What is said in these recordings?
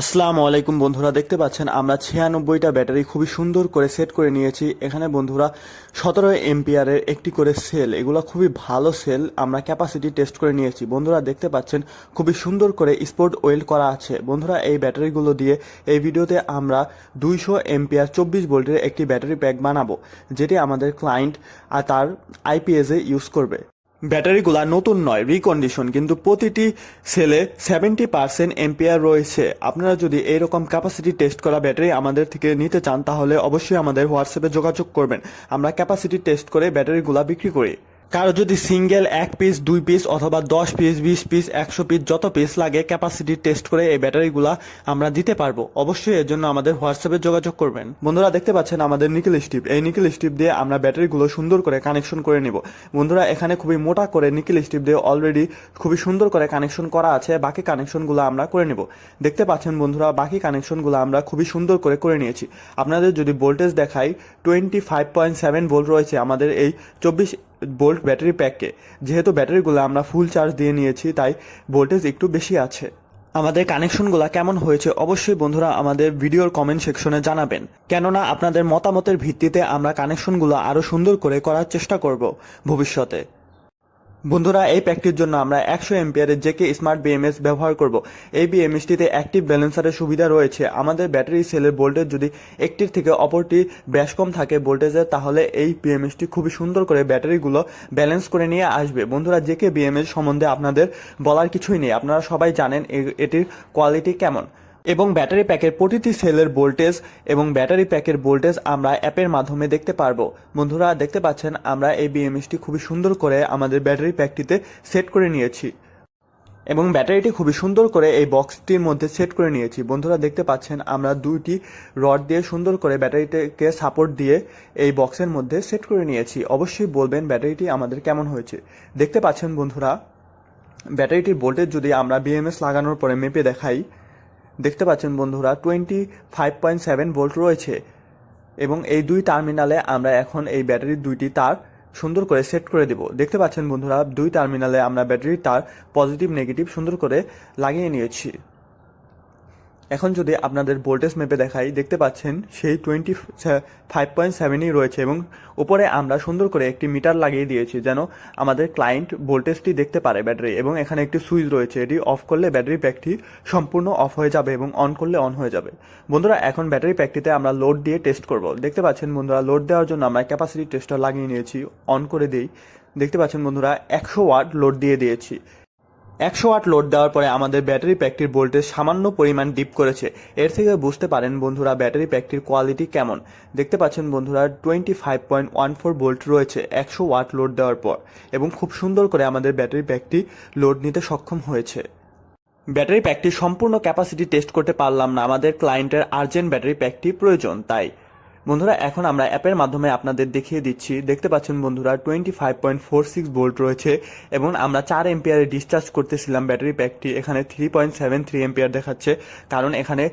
আসসালামু আলাইকুম বন্ধুরা, দেখতে পাচ্ছেন আমরা ছিয়ানব্বইটা ব্যাটারি খুবই সুন্দর করে সেট করে নিয়েছি। এখানে বন্ধুরা সতেরো এমপিআরের একটি করে সেল, এগুলো খুবই ভালো সেল, আমরা ক্যাপাসিটি টেস্ট করে নিয়েছি। বন্ধুরা, দেখতে পাচ্ছেন খুবই সুন্দর করে স্পোর্ট ওয়েল করা আছে। বন্ধুরা, এই ব্যাটারিগুলো দিয়ে এই ভিডিওতে আমরা দুইশো এমপিআর চব্বিশ ভোল্টের একটি ব্যাটারি প্যাক বানাবো, যেটি আমাদের ক্লায়েন্ট আর তার আইপিএসে ইউজ করবে। ব্যাটারিগুলা নতুন নয় রিকন্ডিশন কিন্তু প্রতিটি সেলে সেভেন্টি পার্সেন্ট এম্পিয়ার রয়েছে। আপনারা যদি এইরকম ক্যাপাসিটি টেস্ট করা ব্যাটারি আমাদের থেকে নিতে চান, তাহলে অবশ্যই আমাদের হোয়াটসঅ্যাপে যোগাযোগ করবেন। আমরা ক্যাপাসিটি টেস্ট করে ব্যাটারিগুলা বিক্রি করি। কারও যদি সিঙ্গেল এক পিস দুই পিস অথবা দশ পিস বিশ পিস একশো পিস যত পিস লাগে ক্যাপাসিটি টেস্ট করে এই ব্যাটারিগুলা আমরা দিতে পারব। অবশ্যই এর জন্য আমাদের হোয়াটসঅ্যাপে যোগাযোগ করবেন। বন্ধুরা, দেখতে পাচ্ছেন আমাদের নিকেল স্টিপ। এই নিকেল স্টিপ দিয়ে আমরা ব্যাটারিগুলো সুন্দর করে কানেকশন করে নিব। বন্ধুরা, এখানে খুবই মোটা করে নিকেল স্টিপ দিয়ে অলরেডি খুবই সুন্দর করে কানেকশন করা আছে। বাকি কানেকশনগুলো আমরা করে নিব। দেখতে পাচ্ছেন বন্ধুরা, বাকি কানেকশনগুলো আমরা খুবই সুন্দর করে করে নিয়েছি। আপনাদের যদি ভোল্টেজ দেখাই twenty five point seven volt রয়েছে আমাদের এই চব্বিশ ভোল্ট ব্যাটারি প্যাকে যেহেতু ব্যাটারিগুলো আমরা ফুল চার্জ দিয়ে নিয়েছি, তাই ভোল্টেজ একটু বেশি আছে। আমাদের কানেকশনগুলো কেমন হয়েছে অবশ্যই বন্ধুরা আমাদের ভিডিওর কমেন্ট সেকশনে জানাবেন। কেননা আপনাদের মতামতের ভিত্তিতে আমরা কানেকশনগুলো আরও সুন্দর করে করার চেষ্টা করব ভবিষ্যতে। বন্ধুরা, এই প্যাকটির জন্য আমরা একশো এমপিয়ারের জেকে স্মার্ট বিএমএস ব্যবহার করব। এই বিএমএসটিতে অ্যাক্টিভ ব্যালেন্সারের সুবিধা রয়েছে। আমাদের ব্যাটারি সেলের ভোল্টেজ যদি একটির থেকে অপরটি ব্যাস কম থাকে ভোল্টেজের তাহলে এই বিএমএসটি খুবই সুন্দর করে ব্যাটারিগুলো ব্যালেন্স করে নিয়ে আসবে। বন্ধুরা, জেকে বিএমএস সম্বন্ধে আপনাদের বলার কিছুই নেই। আপনারা সবাই জানেন এটির কোয়ালিটি কেমন। এবং ব্যাটারি প্যাকের প্রতিটি সেলের ভোল্টেজ এবং ব্যাটারি প্যাকের ভোল্টেজ আমরা অ্যাপের মাধ্যমে দেখতে পারব। বন্ধুরা, দেখতে পাচ্ছেন, আমরা এই বিএমএসটি খুবই সুন্দর করে আমাদের ব্যাটারি প্যাকটিতে সেট করে নিয়েছি। এবং ব্যাটারিটি খুবই সুন্দর করে এই বক্সটির মধ্যে সেট করে নিয়েছি। বন্ধুরা, দেখতে পাচ্ছেন, আমরা দুইটি রড দিয়ে সুন্দর করে ব্যাটারিটিকে সাপোর্ট দিয়ে এই বক্সের মধ্যে সেট করে নিয়েছি। অবশ্যই বলবেন ব্যাটারিটি আমাদের কেমন হয়েছে। দেখতে পাচ্ছেন, বন্ধুরা, ব্যাটারিটির ভোল্টেজ যদি আমরা বিএমএস লাগানোর পরে মেপে দেখাই দেখতে পাচ্ছেন বন্ধুরা twenty five point seven volt রয়েছে এবং এই দুই টার্মিনালে আমরা এখন এই ব্যাটারির দুইটি তার সুন্দর করে সেট করে দেব। দেখতে পাচ্ছেন বন্ধুরা, দুই টার্মিনালে আমরা ব্যাটারির তার পজিটিভ নেগেটিভ সুন্দর করে লাগিয়ে নিয়েছি। এখন যদি আপনাদের ভোল্টেজ মেপে দেখাই, দেখতে পাচ্ছেন সেই টোয়েন্টি ফাইভ পয়েন্ট সেভেনই রয়েছে এবং উপরে আমরা সুন্দর করে একটি মিটার লাগিয়ে দিয়েছি যেন আমাদের ক্লায়েন্ট ভোল্টেজটি দেখতে পারে ব্যাটারি এবং এখানে একটি সুইচ রয়েছে। এটি অফ করলে ব্যাটারি প্যাকটি সম্পূর্ণ অফ হয়ে যাবে এবং অন করলে অন হয়ে যাবে। বন্ধুরা, এখন ব্যাটারি প্যাকটিতে আমরা লোড দিয়ে টেস্ট করব। দেখতে পাচ্ছেন বন্ধুরা লোড দেওয়ার জন্য আমরা ক্যাপাসিটি টেস্টার লাগিয়ে নিয়েছি অন করে দিই। দেখতে পাচ্ছেন বন্ধুরা, একশো ওয়াট লোড দিয়ে দিয়েছি। একশো ওয়াট লোড দেওয়ার পরে আমাদের ব্যাটারি প্যাকটির ভোল্টেজ সামান্য পরিমাণ ডিপ করেছে। এর থেকে বুঝতে পারেন বন্ধুরা ব্যাটারি প্যাকটির কোয়ালিটি কেমন। দেখতে পাচ্ছেন বন্ধুরা, twenty five point one four volt রয়েছে একশো ওয়াট লোড দেওয়ার পর এবং খুব সুন্দর করে আমাদের ব্যাটারি প্যাকটি লোড নিতে সক্ষম হয়েছে। ব্যাটারি প্যাকটি সম্পূর্ণ ক্যাপাসিটি টেস্ট করতে পারলাম না। আমাদের ক্লায়েন্টের আর্জেন্ট ব্যাটারি প্যাকটি প্রয়োজন, তাই বন্ধুরা, এখন আমরা অ্যাপের মাধ্যমে আপনাদের দেখিয়ে দিচ্ছি। দেখতে পাচ্ছেন বন্ধুরা twenty five point four six volt রয়েছে এবং আমরা চার এম্পিয়ারে ডিসচার্জ করতেছিলাম ব্যাটারি প্যাকটি এখানে three point seven three ampere দেখাচ্ছে, কারণ এখানে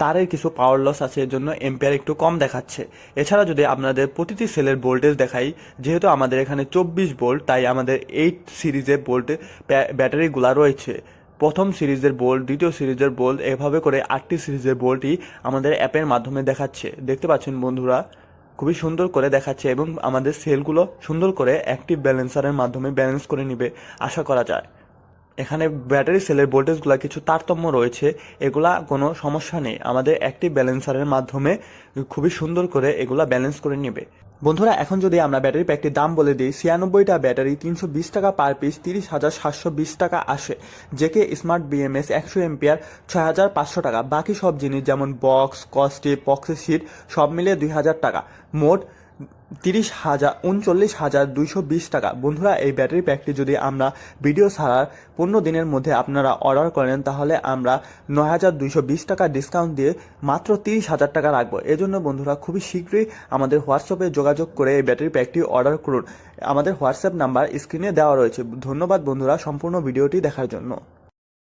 তারের কিছু পাওয়ার লস আছে এর জন্য এম্পিয়ার একটু কম দেখাচ্ছে। এছাড়া যদি আপনাদের প্রতিটি সেলের ভোল্টেজ দেখাই, যেহেতু আমাদের এখানে চব্বিশ ভোল্ট তাই আমাদের এইট সিরিজের ভোল্টে ব্যাটারিগুলা রয়েছে। প্রথম সিরিজের বোল্ট দ্বিতীয় সিরিজের বোল্ট এভাবে করে আটটি সিরিজের বোল্টই আমাদের অ্যাপের মাধ্যমে দেখাচ্ছে। দেখতে পাচ্ছেন বন্ধুরা, খুবই সুন্দর করে দেখাচ্ছে এবং আমাদের সেলগুলো সুন্দর করে অ্যাক্টিভ ব্যালেন্সারের মাধ্যমে ব্যালেন্স করে নিবে, আশা করা যায়। এখানে ব্যাটারি সেলের ভোল্টেজগুলো কিছু তারতম্য রয়েছে, এগুলা কোনো সমস্যা নেই। আমাদের অ্যাক্টিভ ব্যালেন্সারের মাধ্যমে খুবই সুন্দর করে এগুলা ব্যালেন্স করে নেবে। বন্ধুরা, এখন যদি আমরা ব্যাটারি প্যাকটির দাম বলে দিই, ছিয়ানব্বইটা ব্যাটারি তিনশো বিশ টাকা পার পিস, তিরিশ হাজার সাতশো বিশ টাকা আসে। জেকে স্মার্ট বিএমএস একশো এমপিয়ার ছয় হাজার পাঁচশো টাকা। বাকি সব জিনিস যেমন বক্স কস্টে বক্সের সিট সব মিলিয়ে দুই হাজার টাকা। মোট তিরিশ হাজার, উনচল্লিশ হাজার দুইশো বিশ টাকা। বন্ধুরা, এই ব্যাটারি প্যাকটি যদি আমরা ভিডিও ছাড়ার পনেরো দিনের মধ্যে আপনারা অর্ডার করেন, তাহলে আমরা নয় হাজার দুইশো বিশ টাকা ডিসকাউন্ট দিয়ে মাত্র তিরিশ হাজার টাকা রাখব। এজন্য বন্ধুরা, খুবই শীঘ্রই আমাদের হোয়াটসঅ্যাপে যোগাযোগ করে এই ব্যাটারি প্যাকটি অর্ডার করুন। আমাদের হোয়াটসঅ্যাপ নাম্বার স্ক্রিনে দেওয়া রয়েছে। ধন্যবাদ বন্ধুরা, সম্পূর্ণ ভিডিওটি দেখার জন্য।